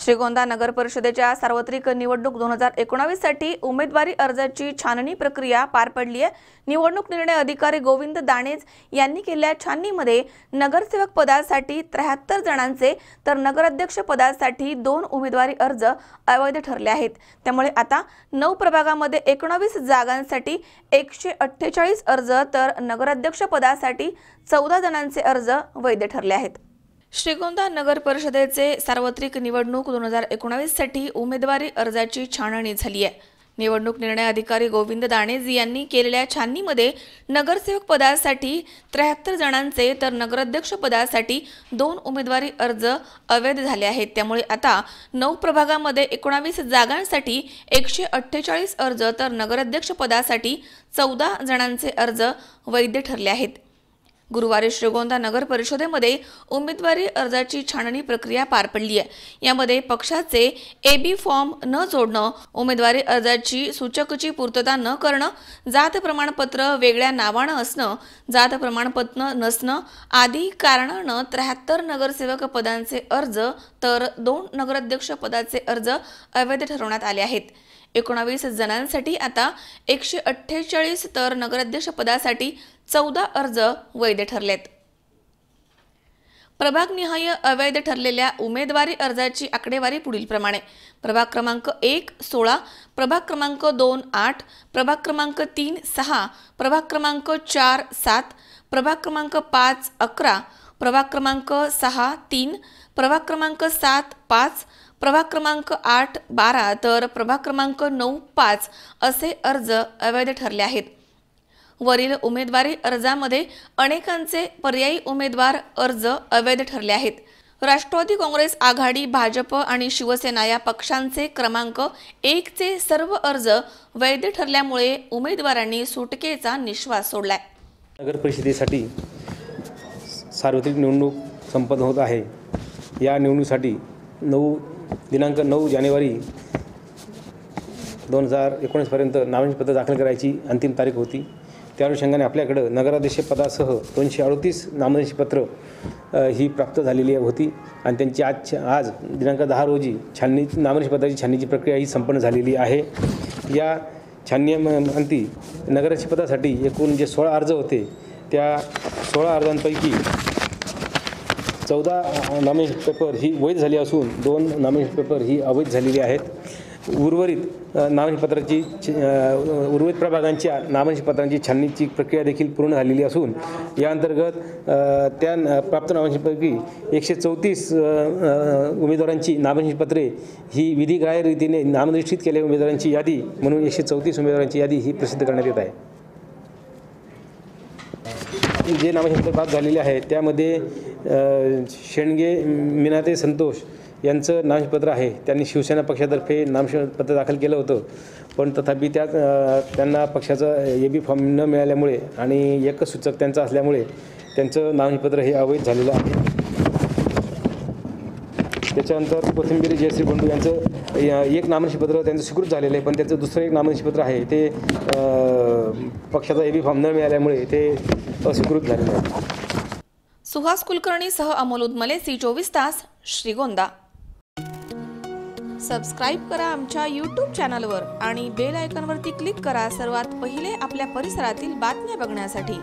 श्रीगोंदा नगर परिषदेच्या सार्वत्रिक निवडणूक दोन हजार एकोणावीससाठी उमेदवारी अर्जाची छाननी प्रक्रिया पार पडली आहे निवडणूक निर्णय अधिकारी गोविंद दाणेज यांनी केलेल्या छाननीमध्ये नगरसेवक पदासाठी त्र्याहत्तर जणांचे तर नगराध्यक्ष पदासाठी दोन उमेदवारी अर्ज अवैध ठरले आहेत. त्यामुळे आता नऊ प्रभागामध्ये एकोणावीस जागांसाठी एकशे अठ्ठेचाळीस अर्ज तर नगराध्यक्ष पदासाठी चौदा जणांचे अर्ज वैध ठरले आहेत. श्रीगोंदा नगर परिषदेचे सार्वत्रिक निवडणूक दोन हजार एकोणावीससाठी उमेदवारी अर्जाची छाननी झाली आहे. निवडणूक निर्णय अधिकारी गोविंद दाणेज यांनी केलेल्या छाननीमध्ये नगरसेवक पदासाठी त्र्याहत्तर जणांचे तर नगराध्यक्ष पदासाठी दोन उमेदवारी अर्ज अवैध झाले आहेत. त्यामुळे आता नऊ प्रभागामध्ये एकोणावीस जागांसाठी एकशे अठ्ठेचाळीस अर्ज तर नगराध्यक्ष पदासाठी चौदा जणांचे अर्ज वैध ठरले आहेत. गुरुवारी श्रीगोंदा नगर परिषदेमध्ये उमेदवारी अर्जाची छाननी प्रक्रिया पार पडली आहे. यामध्ये पक्षाचे ए बी फॉर्म न जोडणं उमेदवारी अर्जाची सूचकची पूर्तता न करणं जात प्रमाणपत्र वेगळ्या नावानं असणं जात प्रमाणपत्र नसणं आदी कारणानं त्र्याहत्तर नगरसेवक पदांचे अर्ज तर दोन नगराध्यक्ष पदाचे अर्ज अवैध ठरवण्यात आले आहेत. एकोणावीस जणांसाठी आता एकशे अठ्ठेचाळीस तर नगराध्यक्षपदासाठी चौदा अर्ज वैध ठरलेत. प्रभागनिहाय अवैध ठरलेल्या उमेदवारी अर्जाची आकडेवारी पुढीलप्रमाणे प्रभाग क्रमांक एक सोळा प्रभाग क्रमांक दोन आठ प्रभाग क्रमांक तीन सहा प्रभाग क्रमांक चार सात प्रभाग क्रमांक पाच अकरा प्रभाग क्रमांक सहा तीन प्रभाग क्रमांक सात पाच प्रभाग क्रमांक आठ बारा तर प्रभाग क्रमांक नऊ पाच असे अर्ज अवैध ठरले आहेत. वरील उमेदवारी अर्जामध्ये अनेकांचे पर्यायी उमेदवार अर्ज अवैध ठरले आहेत. राष्ट्रवादी काँग्रेस आघाडी भाजप आणि शिवसेना या पक्षांचे क्रमांक एकचे सर्व अर्ज वैध ठरल्यामुळे उमेदवारांनी सुटकेचा निश्वास सोडलाय. नगर परिषदेसाठी सार्वत्रिक निवडणूक संपन्न होत आहे. या निवडणुकीसाठी नऊ दिनांक नऊ जानेवारी दोन हजार एकोणीसपर्यंत नामांकनपत्र दाखल करायची अंतिम तारीख होती. त्या अनुषंगाने आपल्याकडं नगराध्यक्षपदासह दोनशे अडतीस नामनिर्देशपत्र ही प्राप्त झालेली होती आणि त्यांची आज आज दिनांक दहा रोजी छाननी नामनिर्देशपत्राची छाननीची प्रक्रिया ही संपन्न झालेली आहे. या छाननीअंती नगराध्यक्षपदासाठी एकूण जे सोळा अर्ज होते त्या सोळा अर्जांपैकी चौदा नॉमिनेशन पेपर ही वैध झाली असून दोन नॉमिनेशन पेपर ही अवैध झालेली आहेत. उर्वरित अ, उर्वरित प्रभागांच्या नामनिर्देशन छाननीची प्रक्रिया देखील पूर्ण झालेली असून या अंतर्गत त्या प्राप्त नामनिर्देशनपैकी एकशे चौतीस उमेदवारांची नामनिर्देशन पत्रे ही विधिग्राह्य रीतीने नामनिश्चित केलेल्या उमेदवारांची यादी म्हणून एकशे चौतीस उमेदवारांची यादी ही प्रसिद्ध करण्यात येत आहे. जे नामशस्त्र प्राप्त झालेले आहे त्यामध्ये शेणगे मिनाते संतोष यांचं नामपत्र आहे. त्यांनी शिवसेना पक्षातर्फे नामपत्र दाखल केलं होतं. पण तथापि त्या त्यांना पक्षाचं ए बी फॉर्म न मिळाल्यामुळे आणि एकच सूचक त्यांचं असल्यामुळे त्यांचं नामपत्र हे अवैध झालेलं आहे. त्याच्यानंतर कोथिंबीर जयश्री बंडू यांचं या- एक नामनिशीपत्र त्यांचं स्वीकृत झालेलं आहे पण त्यांचं दुसरं एक नामनिशीपत्र आहे. ते पक्षाचा ए बी फॉर्म न मिळाल्यामुळे ते अस्वीकृत झालेले आहेत सुहास कुलकर्णीसह अमोल उदमले सी चोवीस तास श्रीगोंदा. सबस्क्राईब करा आमच्या यूट्यूब चॅनलवर आणि बेल आयकॉनवरती क्लिक करा सर्वात पहिले आपल्या परिसरातील बातम्या बघण्यासाठी.